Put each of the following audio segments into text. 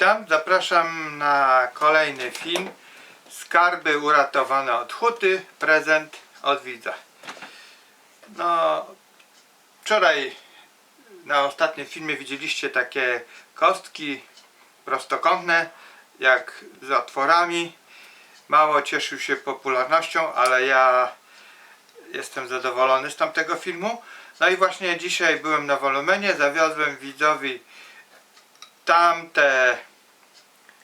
witam. Zapraszam na kolejny film. Skarby uratowane od huty. Prezent od widza. No, wczoraj na ostatnim filmie widzieliście takie kostki prostokątne, jak z otworami. Mało cieszył się popularnością, ale ja jestem zadowolony z tamtego filmu. No i właśnie dzisiaj byłem na Wolumenie, zawiozłem widzowi tamte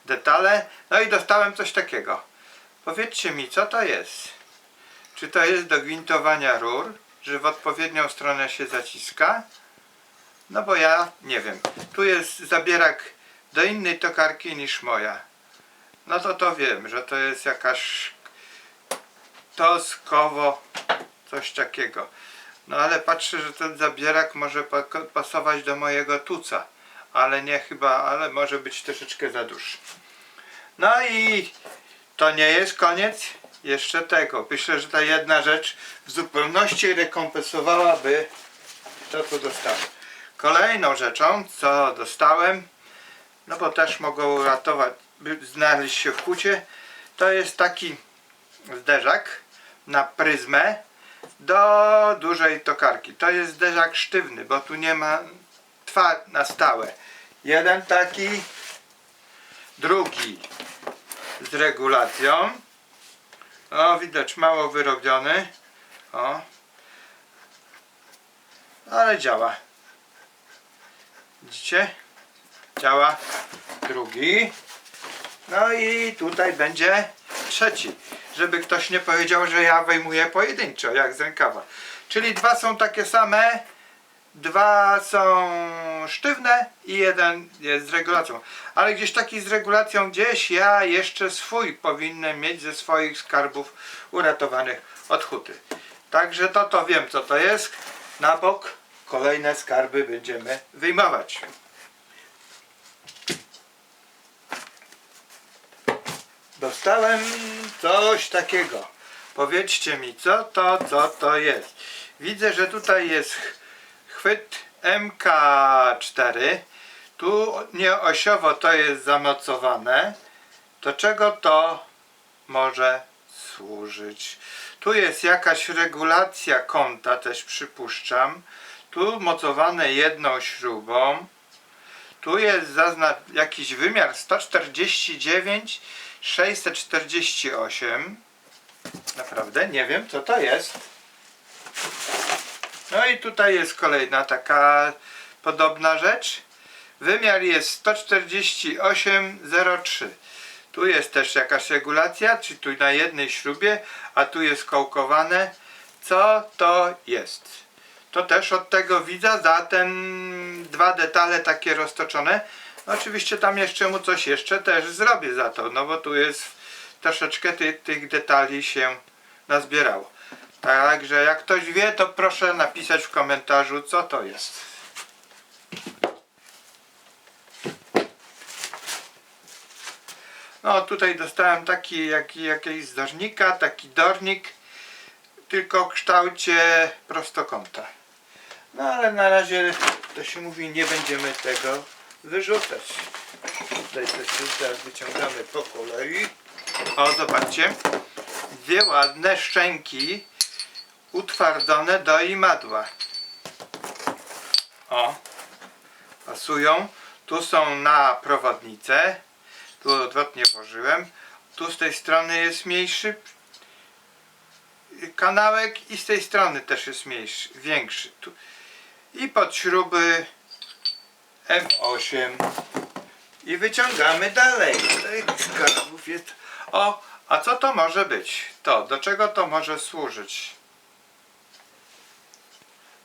detale, no i dostałem coś takiego. Powiedzcie mi, co to jest? Czy to jest do gwintowania rur, że w odpowiednią stronę się zaciska? No bo ja nie wiem. Tu jest zabierak do innej tokarki niż moja. No to to wiem, że to jest jakaś toskowo coś takiego. No ale patrzę, że ten zabierak może pa- pasować do mojego tuca. Ale nie chyba, ale może być troszeczkę za duży. No i to nie jest koniec jeszcze tego. Myślę, że ta jedna rzecz w zupełności rekompensowałaby to, co dostałem. Kolejną rzeczą, co dostałem, no bo też mogą uratować, znaleźć się w hucie, to jest taki zderzak na pryzmę do dużej tokarki. To jest zderzak sztywny, bo tu nie ma trwa na stałe. Jeden taki, drugi z regulacją. O, widać mało wyrobiony. O. Ale działa. Widzicie? Działa. Drugi. No i tutaj będzie trzeci. Żeby ktoś nie powiedział, że ja wyjmuję pojedynczo, jak z rękawa. Czyli dwa są takie same, dwa są sztywne i jeden jest z regulacją. Ale gdzieś taki z regulacją, gdzieś ja jeszcze swój powinienem mieć ze swoich skarbów uratowanych od huty. Także to to wiem co to jest. Na bok kolejne skarby będziemy wyjmować. Dostałem coś takiego. Powiedzcie mi, co to, co to jest. Widzę, że tutaj jest chwyt MK4. Tu nieosiowo to jest zamocowane. Do czego to może służyć? Tu jest jakaś regulacja kąta, też przypuszczam. Tu mocowane jedną śrubą. Tu jest jakiś wymiar 149 648 Naprawdę nie wiem co to jest No i tutaj jest kolejna taka podobna rzecz Wymiar jest 148,03 Tu jest też jakaś regulacja, czy tu na jednej śrubie, a tu jest kołkowane Co to jest? To też od tego widza za ten dwa detale takie roztoczone. No oczywiście tam jeszcze mu coś jeszcze też zrobię za to, no bo tu jest troszeczkę ty, tych detali się nazbierało. Także jak ktoś wie, to proszę napisać w komentarzu, co to jest. No tutaj dostałem taki jak, jakiś z dornika, taki dornik, tylko w kształcie prostokąta. No ale na razie to się mówi, nie będziemy tego wyrzucać. Tutaj coś teraz wyciągamy po kolei. O, zobaczcie. Dwie ładne szczęki utwardzone do imadła. O, pasują. Tu są na prowodnicę. Tu odwrotnie włożyłem. Tu z tej strony jest mniejszy kanałek i z tej strony też jest mniejszy, większy. Tu. I pod śruby M8 i wyciągamy dalej. Skarbów jest. O, a co to może być? To, do czego to może służyć?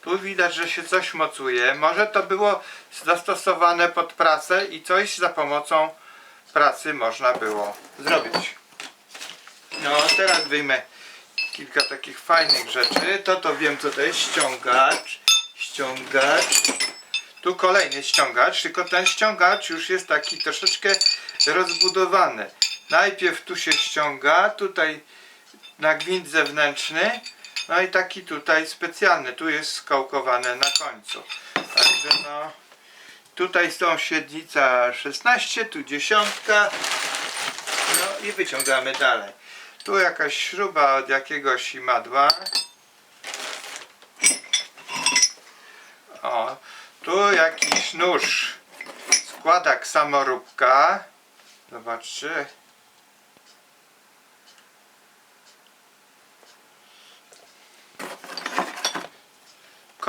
Tu widać, że się coś mocuje. Może to było zastosowane pod pracę i coś za pomocą pracy można było zrobić. No, teraz wyjmę kilka takich fajnych rzeczy. To to wiem co to jest ściągacz. Ściągacz. Tu kolejny ściągacz, tylko ten ściągacz już jest taki troszeczkę rozbudowany. Najpierw tu się ściąga, tutaj na gwint zewnętrzny, no i taki tutaj specjalny, tu jest skołkowane na końcu. Także no, Tutaj są średnica 16, tu dziesiątka. No i wyciągamy dalej. Tu jakaś śruba od jakiegoś imadła. O, tu jakiś nóż. Składak samoróbka. Zobaczcie.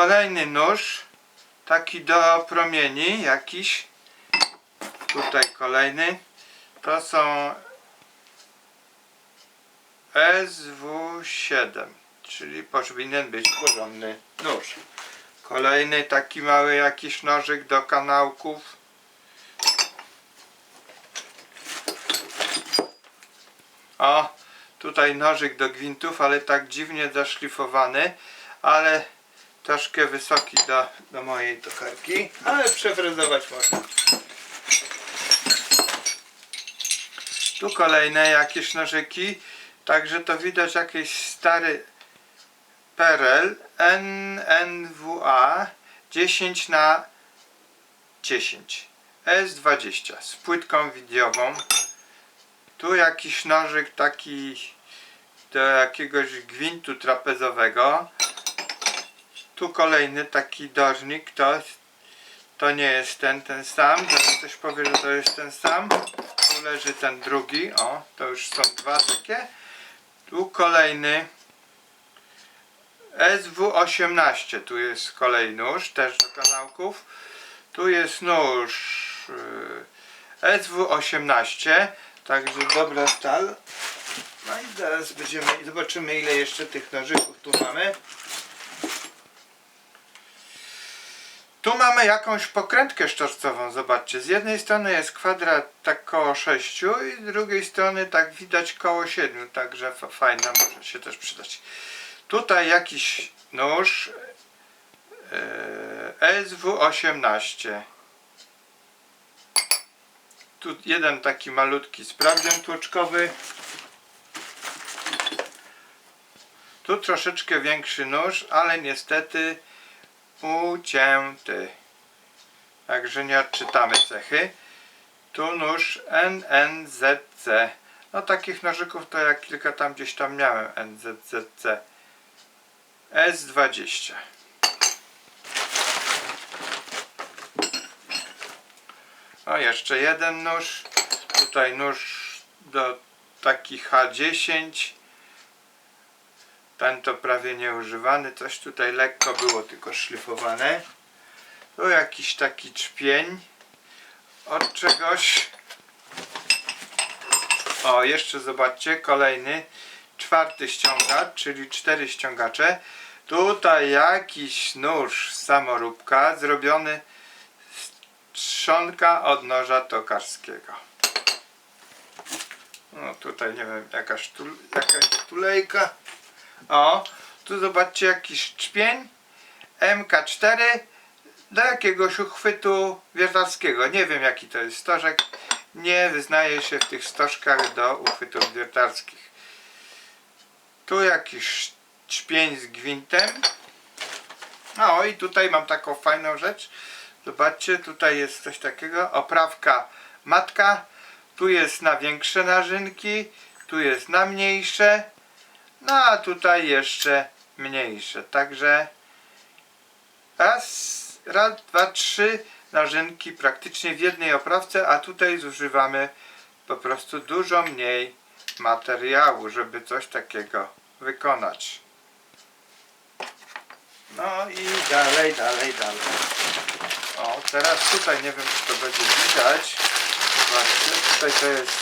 Kolejny nóż. Taki do promieni jakiś. Tutaj kolejny. To są SW7, czyli powinien być porządny nóż. Kolejny taki mały jakiś nożyk do kanałków. O, tutaj nożyk do gwintów, ale tak dziwnie zaszlifowany, ale troszkę wysoki do, do mojej tokarki, ale przefrezować można. Tu kolejne jakieś nożyki, także to widać jakiś stary PRL NNWA 10 na 10 S20 z płytką wideową. Tu jakiś nożyk taki do jakiegoś gwintu trapezowego. Tu kolejny taki dożnik, to, to nie jest ten, ten sam. Zaraz ktoś powie, że to jest ten sam. Tu leży ten drugi, o, to już są dwa takie. Tu kolejny SW18, tu jest kolejny nóż, też do kanałków. Tu jest nóż yy, SW18, także dobra stal. No i zaraz będziemy, zobaczymy ile jeszcze tych nożyków tu mamy. Tu mamy jakąś pokrętkę szczorcową, zobaczcie. Z jednej strony jest kwadrat tak koło 6 i z drugiej strony tak widać koło 7, także fa- fajna, może się też przydać. Tutaj jakiś nóż e, SW18. Tu jeden taki malutki sprawdzian tłoczkowy. Tu troszeczkę większy nóż, ale niestety ucięty. Także nie odczytamy cechy. Tu nóż NNZC. No takich nożyków to ja kilka tam gdzieś tam miałem NZZC. S20. O, jeszcze jeden nóż. Tutaj nóż do taki H10. Ten to prawie nieużywany. Coś tutaj lekko było tylko szlifowane. Tu jakiś taki czpień od czegoś. O, jeszcze zobaczcie, kolejny, czwarty ściągacz, czyli cztery ściągacze. Tutaj jakiś nóż samoróbka zrobiony z trzonka od noża tokarskiego. No tutaj nie wiem, jakaś, tu, jakaś tulejka. O, tu zobaczcie jakiś czpień MK4 do jakiegoś uchwytu wiertarskiego. Nie wiem jaki to jest stożek. Nie wyznaję się w tych stożkach do uchwytów wiertarskich. Tu jakiś czpień z gwintem. No i tutaj mam taką fajną rzecz. Zobaczcie, tutaj jest coś takiego. Oprawka matka. Tu jest na większe narzynki. Tu jest na mniejsze. No a tutaj jeszcze mniejsze. Także raz, raz, dwa, trzy narzynki praktycznie w jednej oprawce, a tutaj zużywamy po prostu dużo mniej materiału, żeby coś takiego wykonać. No i dalej, dalej, dalej. O, teraz tutaj nie wiem, czy to będzie widać. Zobaczcie, tutaj to jest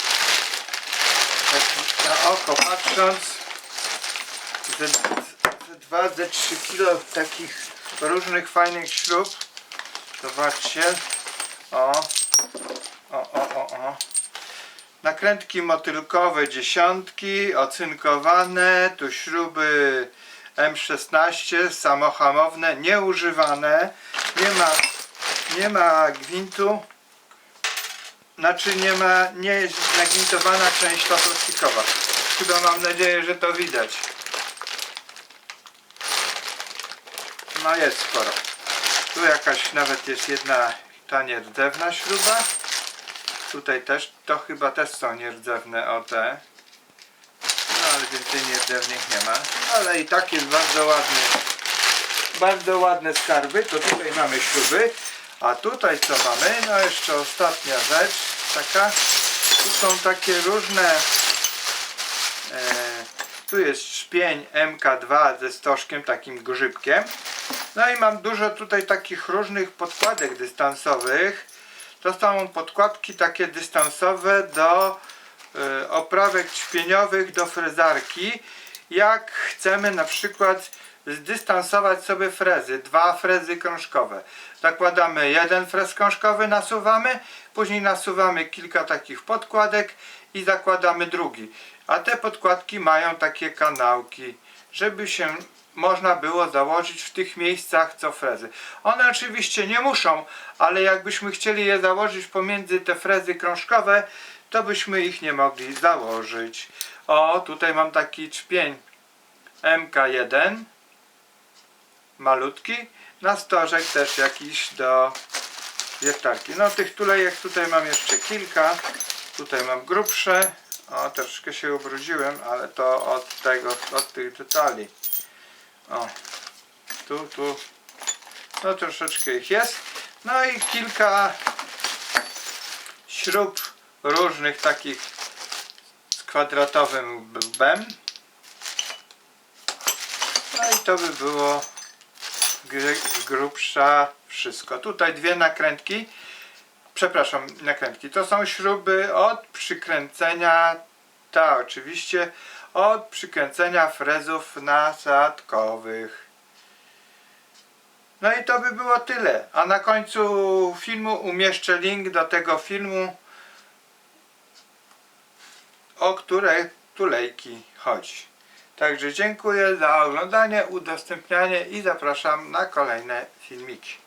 tak na oko patrząc ze, ze 2, ze 3 kilo takich różnych fajnych śrub. Zobaczcie. O. O, o, o, o. Nakrętki motylkowe dziesiątki, ocynkowane, tu śruby M16 samohamowne, nieużywane, nie ma, nie ma gwintu, znaczy nie ma, nie jest nagwintowana część paprostikowa. Chyba mam nadzieję, że to widać. No jest sporo. Tu jakaś nawet jest jedna ta nierdzewna śruba. Tutaj też, to chyba też są nierdzewne o te. No ale więcej nierdzewnych nie ma. Ale i tak jest bardzo ładny. Bardzo ładne skarby. To tutaj mamy śruby. A tutaj co mamy? No jeszcze ostatnia rzecz. Taka. Tu są takie różne E, tu jest szpień MK2 ze stożkiem, takim grzybkiem. No i mam dużo tutaj takich różnych podkładek dystansowych. To są podkładki takie dystansowe do e, oprawek ćpieniowych do frezarki. Jak chcemy na przykład zdystansować sobie frezy, dwa frezy krążkowe. Zakładamy jeden frez krążkowy, nasuwamy, później nasuwamy kilka takich podkładek i zakładamy drugi. A te podkładki mają takie kanałki, żeby się można było założyć w tych miejscach co frezy. One oczywiście nie muszą, ale jakbyśmy chcieli je założyć pomiędzy te frezy krążkowe, to byśmy ich nie mogli założyć. O, tutaj mam taki czpień MK1 malutki, na stożek też jakiś do wiertarki. No tych tulejek tutaj mam jeszcze kilka, tutaj mam grubsze, o troszkę się ubrudziłem, ale to od tego, od tych detali. O, tu, tu, no troszeczkę ich jest. No i kilka śrub różnych takich z kwadratowym bem. No i to by było z grubsza wszystko. Tutaj dwie nakrętki. Przepraszam, nakrętki. To są śruby od przykręcenia, ta oczywiście, od przykręcenia frezów nasadkowych. No i to by było tyle. A na końcu filmu umieszczę link do tego filmu, o które tulejki chodzi. Także dziękuję za oglądanie, udostępnianie i zapraszam na kolejne filmiki.